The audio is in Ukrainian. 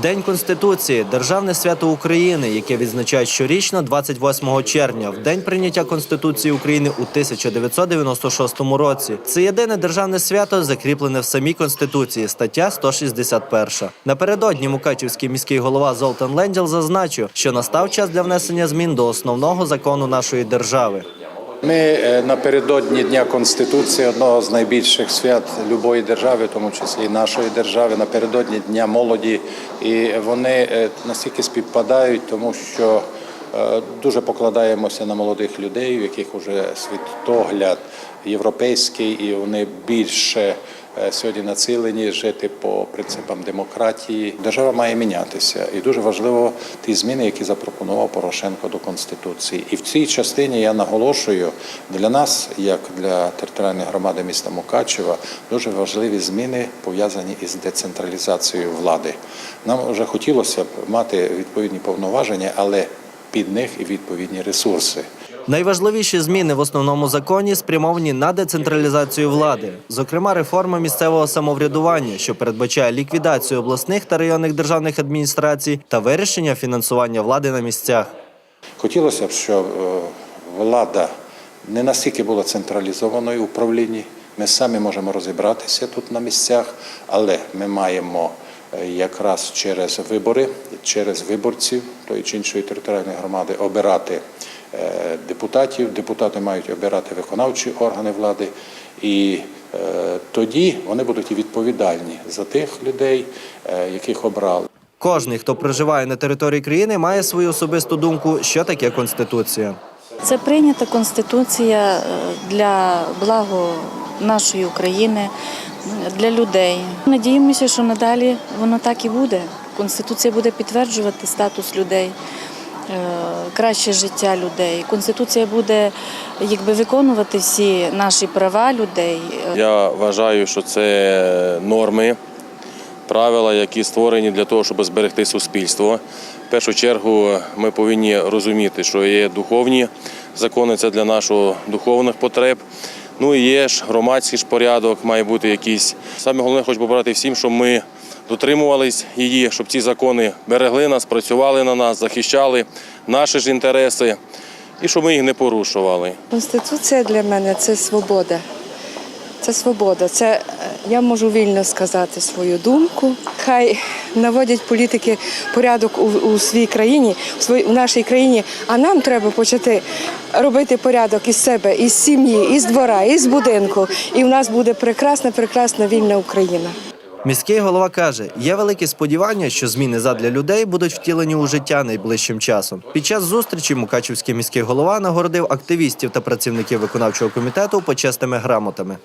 День Конституції державне свято України, яке відзначають щорічно 28 червня, в день прийняття Конституції України у 1996 році. Це єдине державне свято, закріплене в самій Конституції, стаття 161. Напередодні Мукачівський міський голова Золтан Ленділ зазначив, що настав час для внесення змін до основного закону нашої держави. Ми е, напередодні Дня Конституції, одного з найбільших свят любої держави, в тому числі і нашої держави, напередодні Дня молоді, і вони е, настільки співпадають, тому що дуже покладаємося на молодих людей, у яких вже світогляд європейський, і вони більше е, сьогодні націлені жити по принципам демократії. Держава має мінятися, і дуже важливо ті зміни, які запропонував Порошенко до конституції. І в цій частині я наголошую для нас, як для територіальної громади міста Мукачева, дуже важливі зміни пов'язані із децентралізацією влади. Нам вже хотілося б мати відповідні повноваження, але під них і відповідні ресурси. Найважливіші зміни в основному законі спрямовані на децентралізацію влади, зокрема реформа місцевого самоврядування, що передбачає ліквідацію обласних та районних державних адміністрацій та вирішення фінансування влади на місцях. Хотілося б, щоб е, влада не настільки була централізованою в управлінні. Ми самі можемо розібратися тут на місцях, але ми маємо якраз через вибори, через виборців тої чи іншої територіальної громади обирати е, депутатів. Депутати мають обирати виконавчі органи влади, і е, тоді вони будуть і відповідальні за тих людей, е, яких обрали. Кожний, хто проживає на території країни, має свою особисту думку, що таке конституція. Це прийнята конституція для благо нашої України, для людей. Надіємося, що надалі воно так і буде. Конституція буде підтверджувати статус людей, е, краще життя людей. Конституція буде якби виконувати всі наші права людей. Я вважаю, що це норми, правила, які створені для того, щоб зберегти суспільство. В першу чергу ми повинні розуміти, що є духовні закони, це для нашого духовних потреб. Ну і є ж громадський ж порядок, має бути якийсь. Саме головне, хочу побрати всім, щоб ми дотримувались її, щоб ці закони берегли нас, працювали на нас, захищали наші ж інтереси і щоб ми їх не порушували. Конституція для мене це свобода. Це свобода. Це я можу вільно сказати свою думку. Хай наводять політики порядок у, у своїй країні, у своїй в нашій країні. А нам треба почати робити порядок із себе, із сім'ї, із двора, із будинку. І в нас буде прекрасна, прекрасна вільна Україна. Міський голова каже, є великі сподівання, що зміни задля людей будуть втілені у життя найближчим часом. Під час зустрічі Мукачівський міський голова нагородив активістів та працівників виконавчого комітету почесними грамотами.